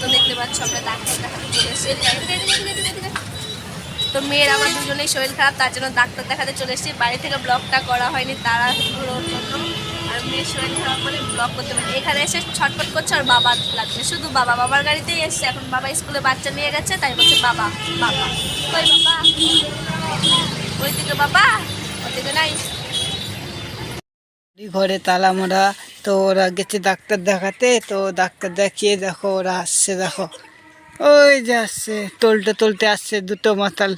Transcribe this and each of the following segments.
তো দেখতে পাচ্ছ, আমরা ডাক্তার দেখাতে। তো মেয়ের আমার দুজনেই শরীর খারাপ, তার জন্য ডাক্তার দেখাতে চলে এসেছি। বাড়ি থেকে ব্লগটা করা হয়নি তারা আর মেয়ের শরীর খারাপ বলে ব্লগ করতে পারি এখানে এসে ছটফট করছে আর বাবা লাগছে। শুধু বাবা, বাবার গাড়িতেই এসছে। এখন বাবা স্কুলে বাচ্চা নিয়ে গেছে, তাই বলছে বাবা বাবা। ওই বাবা ওই দিকে বাবা ওদিকে নাই। ঘরে তালা মোড়া তো ওরা গেছে ডাক্তার দেখাতে তো ডাক্তার দেখিয়ে দেখো ওরা আসছে দেখো। ওই যে আসছে টলতে টলতে আসছে দুটো মাতাল।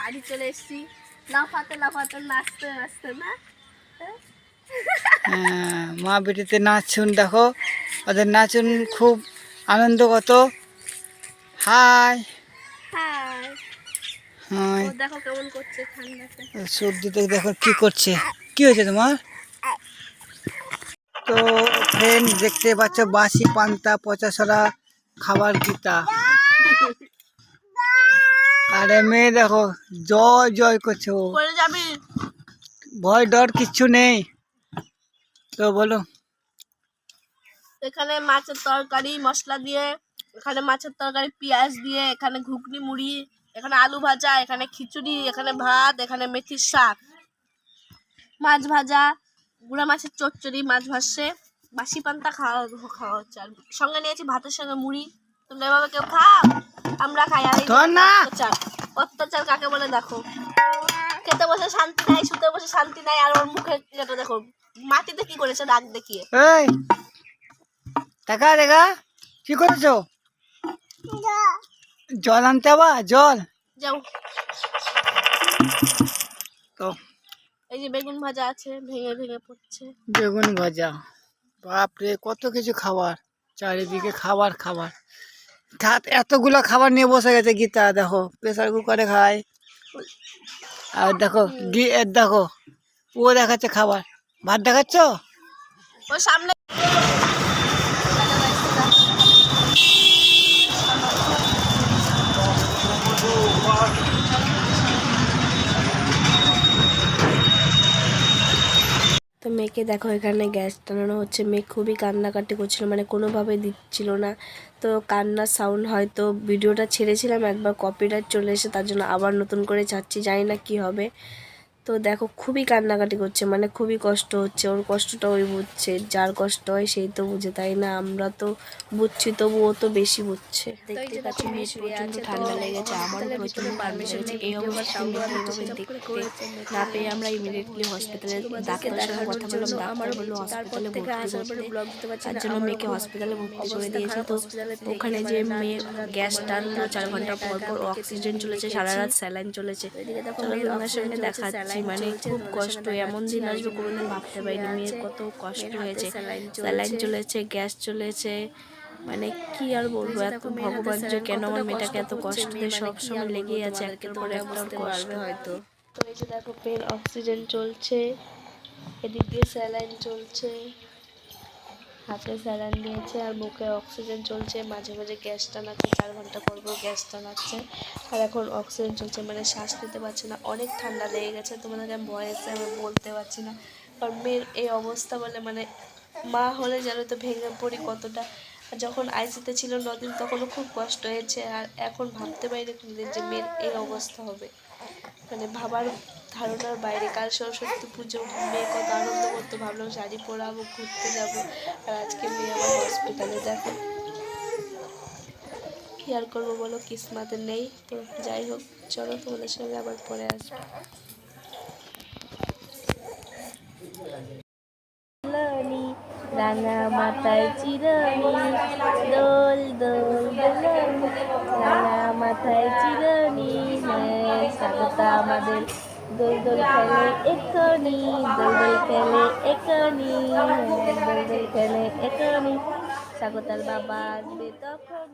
বাড়ি চলে এসেছি। লাফাতে লাফাতে নাচতে নাচতে না? হ্যাঁ, মা বেটিতে নাচুন দেখো। ওদের নাচুন খুব আনন্দ কত। হাই। হাই। ও দেখো কেমন করছে ঠান্ডাতে। সর্দিতে দেখো কি করছে। কি হয়েছে তোমার? তো ফ্রেন্ড দেখতে পাচ্ছ বাসি পান্তা খাবার গীতা আরে মেয়ে দেখো জয় জয় করছে ও। ভয় ডর কিচ্ছু নেই। তো বলো। এখানে মাছের তরকারি মশলা দিয়ে এখানে মাছের তরকারি পেঁয়াজ দিয়ে এখানে ঘুগনি মুড়ি। এখানে আলু ভাজা এখানে খিচুড়ি এখানে ভাত এখানে মেথির শাক। মাছ ভাজা গুঁড়া মাছের চচ্চড়ি মাছ ভাসছে বাসি পান্তা খাওয়া খাওয়া হচ্ছে। আর সঙ্গে নিয়েছি ভাতের সঙ্গে মুড়ি। তোমরা এভাবে কেউ খাও আমরা খাই। আর। অত্যাচার অত্যাচার কাকে বলে দেখো? খেতে বসে শান্তি নাই শুতে বসে শান্তি নাই আর ওর মুখে এটা দেখো মাটিতে কি করেছে রাগ দেখিয়ে? এই দেখা দেখা কি করেছ? জল আনতে আবা জল? যাও। তো। এই যে বেগুন ভাজা আছে ভেঙে ভেঙে পড়ছে। বেগুন ভাজা। বাপরে কত কিছু খাবার। চারিদিকে খাবার খাবার। এতগুলো খাবার নিয়ে বসে গেছে গীতা দেখো। প্রেসার কুকারে খায়। আর দেখো দেখো ও দেখাচ্ছে খাবার। ভাত দেখাচ্ছ? ও সামনে মেয়েকে দেখো, এখানে গ্যাস টানানো হচ্ছে। মেয়ে খুবই কান্নাকাটি করছিল মানে কোনোভাবে দিচ্ছিল না। তো কান্নার সাউন্ড হয়তো ভিডিওটা ছেড়েছিলাম, একবার কপিরাইট চলে এসে তার জন্য আবার নতুন করে চাচ্ছি জানি না কি হবে। তো দেখো খুবই কান্নাকাটি করছে মানে খুবই কষ্ট হচ্ছে ওর কষ্টটা ওই বুঝছে যার কষ্ট হয় সেই তো বুঝে তাই না? আমরা তো বুঝছি তবু ও তো বেশি বুঝছে। দেখতে পাচ্ছি মেয়ের প্রচণ্ড ঠান্ডা লেগেছে প্রচণ্ড লেগেছে এই অবস্থায় মেয়েকে দেখতে না পেয়ে আমরা ইমিডিয়েটলি হসপিটালে ডাক্তারের সঙ্গে কথা বললাম ডাক্তার বলল হসপিটালে ভর্তি করতে তার জন্য মেয়েকে হসপিটালে ভর্তি করে দিয়েছে তো ওখানে যে মেয়ে গ্যাস টানলো চার ঘণ্টা পর পর অক্সিজেন চলেছে সারা রাত স্যালাইন চলেছে। চলো সঙ্গে দেখাচ্ছি মানে খুব কষ্ট এমন দিন আসবে কোনোদিন ভাবতে পারিনি মেয়ের কত কষ্ট হয়েছে স্যালাইন চলেছে। গ্যাস চলেছে মানে কি আর বলব এত ভগবান যে কেন আমার মেয়েটাকে এত কষ্ট দিয়ে সবসময় লেগেই আছে একের পর একটা কষ্ট। হয়তো। তো এই যে দেখো পেন অক্সিজেন চলছে এদিক দিয়ে স্যালাইন চলছে হাতে স্যালাইন দিয়েছে আর মুখে অক্সিজেন চলছে, মাঝে মাঝে গ্যাস টানাচ্ছে, চার ঘণ্টা পর পর গ্যাস টানাচ্ছে। আর এখন অক্সিজেন চলছে মানে শ্বাস নিতে পারছে না, অনেক ঠান্ডা লেগে গেছে। তোমাদেরকে আমি ভয়েসে আমি বলতে পারছি না। কারণ মেয়ের এই অবস্থা বলে মানে মা হলে যেন তো ভেঙে পড়ি কতটা। যখন আইসিতে ছিল নদিন তখনও খুব কষ্ট হয়েছে আর এখন ভাবতে পারি না যে মেয়ের এই অবস্থা হবে। মানে ভাবার ধারণার বাইরে, কাল সরস্বতী পুজো, মেয়ে কত আনন্দ করতো, ভাবলাম শাড়ি পরাবো, ঘুরতে যাব আর আজকে মেয়ে আমার হসপিটালে দেখো। কি আর করব বলো, কিসমাতে নেই। তো যাই হোক, চলো তোমাদের সঙ্গে আবার পরে আসব রাঙা মাথায় চিরনি, দোল দোল দোলনি রাঙা মাথায় চিরনি হ্যাঁ স্বাগত আমাদের। দোল দোল খেলে এখনি, দোল দোল খেলে এখনি, দোল দোল খেলে এখনি। স্বাগতার বাবা আসবে তখন।